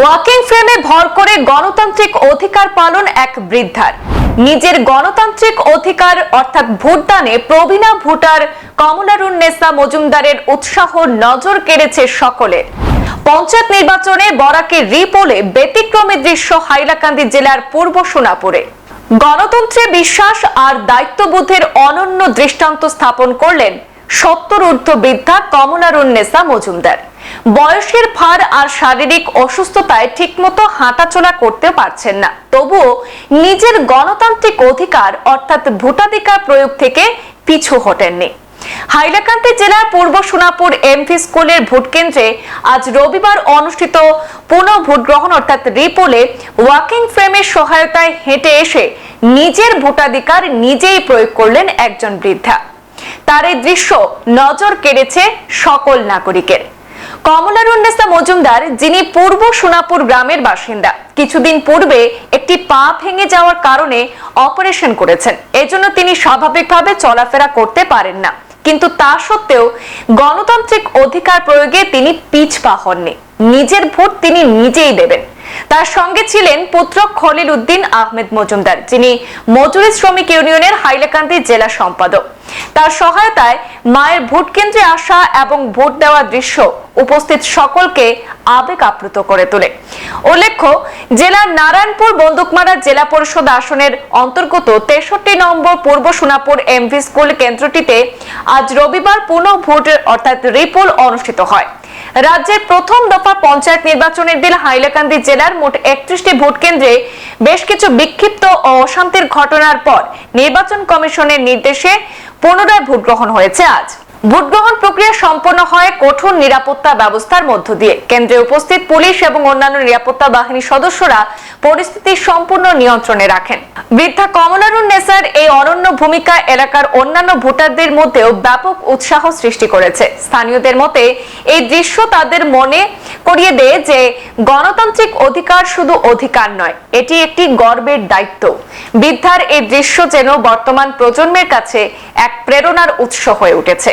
Walking ফ্রেমে ভর করে গণতান্ত্রিক অধিকার পালন এক বৃদ্ধার। নিজের গণতান্ত্রিক অধিকার অর্থাৎ ভোটদানে প্রবীণা ভোটার কমলারুন নেসা মজুমদারের উৎসাহ নজর কেড়েছে সকলের। পঞ্চায়েত নির্বাচনে বরাকে রিপোলে ব্যতিক্রমী দৃশ্য হাইলাকান্দি জেলার পূর্ব সোনাপুরে। গণতন্ত্রে বিশ্বাস আর দায়িত্ববোধের অনন্য দৃষ্টান্ত স্থাপন করলেন সত্তর ঊর্ধ্ব বৃদ্ধা কমলারুন্নেসা মজুমদার। বয়সের ভার আর শারীরিক অসুস্থতায় ঠিকমতো হাঁটাচলা করতে পারছেন না। তবুও নিজের গণতান্ত্রিক অধিকার অর্থাৎ ভোটাধিকার প্রয়োগ থেকে পিছু হটেননি। হাইলাকান্দি জেলার পূর্ব সোনাপুর এমভি স্কুলের ভোট কেন্দ্রে আজ রবিবার অনুষ্ঠিত পুনঃ ভোট গ্রহণ অর্থাৎ রিপোলে ওয়াকিং ফ্রেমের সহায়তায় হেঁটে এসে নিজের ভোটাধিকার নিজেই প্রয়োগ করলেন একজন বৃদ্ধা। তার এই দৃশ্য নজর কেড়েছে সকল নাগরিকের। কমলারুন্নেসা মজুমদার, যিনি পূর্ব সোনাপুর গ্রামের বাসিন্দা, কিছুদিন পূর্বে একটি পা ভেঙে যাওয়ার কারণে অপারেশন করেছেন। এজন্য তিনি স্বাভাবিকভাবে চলাফেরা করতে পারেন না। কিন্তু তা সত্ত্বেও গণতান্ত্রিক অধিকার প্রয়োগে তিনি পিছপা হননি। নিজের ভোট তিনি নিজেই দেবেন। তার সঙ্গে ছিলেন পুত্র খলিল উদ্দিন আহমেদ মজুমদার, যিনি মজুরি শ্রমিক ইউনিয়নের হাইলাকান্দি জেলা সম্পাদক। তার সহায়তায় মায়ের ভোট কেন্দ্রে আসা এবং ভোট দেওয়া দৃশ্য উপস্থিত সকলকে আবেগ আপ্লুত করে তোলে। উল্লেখ্য, জেলার নারায়ণপুর বন্দুকমারা জেলা পরিষদ আসনের অন্তর্গত তেষট্টি নম্বর পূর্ব সোনাপুর এমভি স্কুল কেন্দ্রটিতে আজ রবিবার পুনঃ ভোট অর্থাৎ রিপোল অনুষ্ঠিত হয়। রাজ্যের প্রথম দফা পঞ্চায়েত নির্বাচনের দিন হাইলাকান্দি জেলার মোট একত্রিশটি ভোট কেন্দ্রে বেশ কিছু বিক্ষিপ্ত ও অশান্তির ঘটনার পর নির্বাচন কমিশনের নির্দেশে পুনরায় ভোট গ্রহণ হয়েছে আজ। ভোট গ্রহণ প্রক্রিয়া সম্পন্ন হয় কঠোর নিরাপত্তা ব্যবস্থার মধ্য দিয়ে। কেন্দ্রে উপস্থিত পুলিশ এবং অন্যান্য নিরাপত্তা বাহিনীর সদস্যরা পরিস্থিতি সম্পূর্ণ নিয়ন্ত্রণে রাখেন। বৃদ্ধা কমলারুন নেসার এই অনন্য ভূমিকা এলাকার অন্যান্য ভোটারদের মধ্যেও ব্যাপক উৎসাহ সৃষ্টি করেছে। স্থানীয়দের মতে, এই দৃশ্য তাদের মনে করিয়ে দেয় যে গণতান্ত্রিক অধিকার শুধু অধিকার নয়, এটি একটি গর্বের দায়িত্ব। বৃদ্ধার এই দৃশ্য যেন বর্তমান প্রজন্মের কাছে এক প্রেরণার উৎস হয়ে উঠেছে।